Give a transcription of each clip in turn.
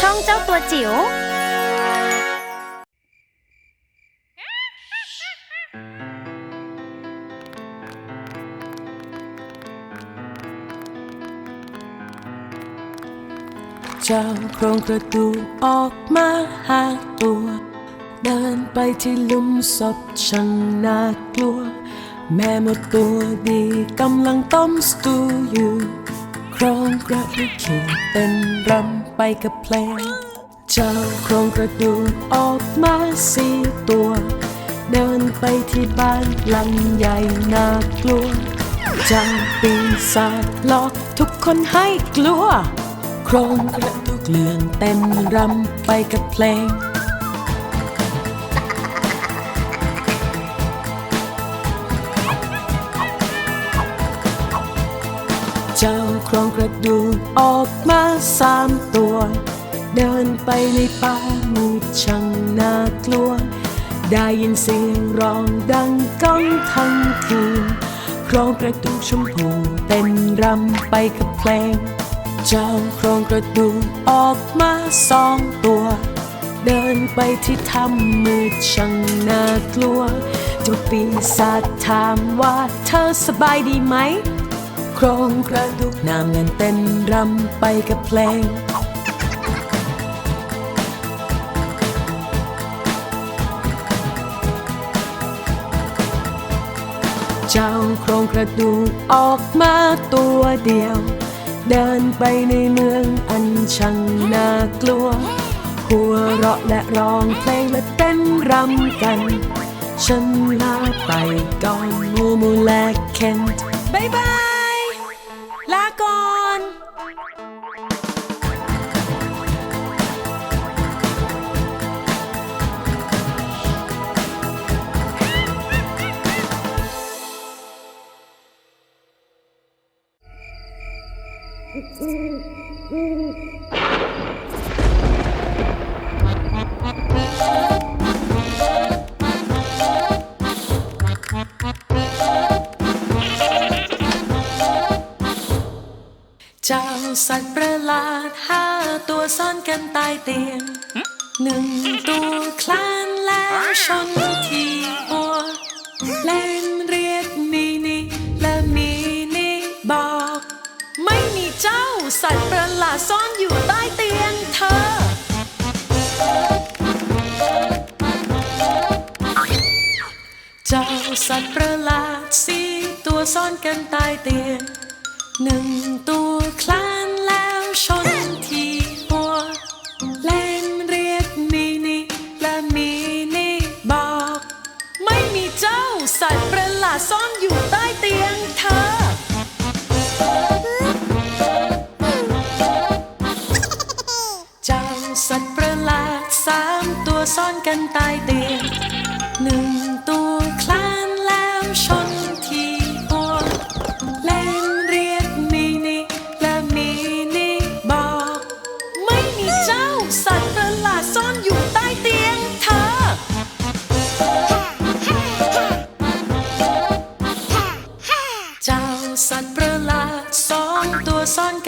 ช่องเจ้าตัวจิ๋วเจ้าโครงกระดูกออกมาหาตัว เดินไปที่ลุมศพช่างน่ากลัว แม่หมดตัวดีกำลังต้มสตูอยู่ ครงกระดูกเขียวเต้นรำไปกับเพลง เจ้าโครงกระดูกออกมาสี่ตัว เดินไปที่บ้านหลังใหญ่น่ากลัว เจ้าปีศาจหลอกทุกคนให้กลัว โครงกระดูกเลื่อนเต้นรำไปกับเพลง ดูออกมาสามตัว เดินไปในป่ามืดช่างน่ากลัว ได้ยินเสียงร้องดังก้องทั้งคืนครงกระดูกชมพูเต้นรำไปกับเพลง เจ้าโครงกระดูกออกมาสองตัว เดินไปที่ถ้ำมืดช่างน่ากลัวเจ้าปีศาจถามว่าเธอสบายดีไหม โครงกระดูกน้ำเงินเต้นรำไปกับเพลง เจ้าโครงกระดูกออกมาตัวเดียว เดินไปในเมืองอันช่างน่ากลัว หัวเราะและร้องเพลงและเต้นรำกัน ฉันลาไปก่อนมูมูและเคนบายบาย ลาก่อน จ้าสัตว์ประหลาดห้าตัวซ่อนกันใต้เตียงหนึ่งตัวคลานแล้วชนที่หัวเล่นเรียกมีนี่และมีนี่บอก ไม่มีเจ้าสัตว์ประหลาดซ่อนอยู่ใต้เตียงเธอ เจ้าสัตว์ประหลาดสี่ตัวซ่อนกันใต้เตียงหนึ่งตัว ซ่อนอยู่ใต้เตียงเธอ เจ้าสัตว์ประหลาดสามตัวซ่อนกันใต้เตียงหนึ่ง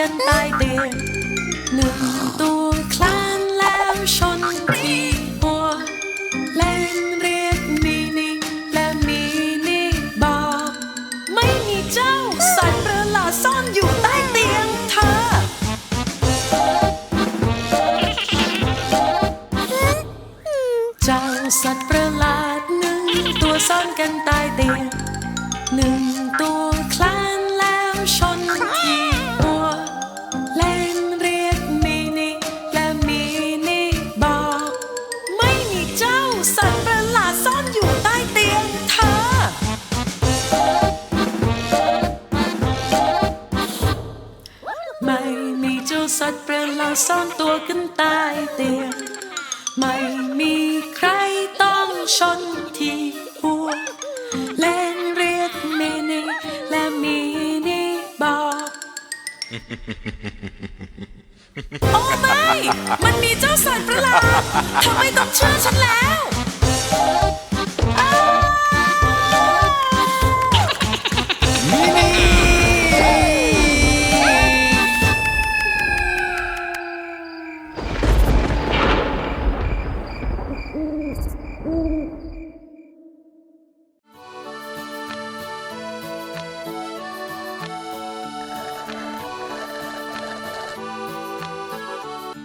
ันกันใต้เตียงหนึ่งตัวคลานแล้วชนที่หัวเล่นเรียกมีนี่และมีนี่บอก ไม่มีเจ้าสัตว์ประหลาดซ่อนอยู่ใต้เตียงเธอ เจ้าสัตว์ประหลาดหนึ่งตัวซ่อนกันใต้เตียงหนึ่ง สัตว์ประหลาดซ่อนตัวกันใต้เตียง ไม่มีใครต้องชนที่หัวเล่นเรียกมีนี่และมีนี่บอก โอ้ไม่ มันมีเจ้าสัตว์ประหลาดเธอไม่ต้องเชื่อฉันแล้ว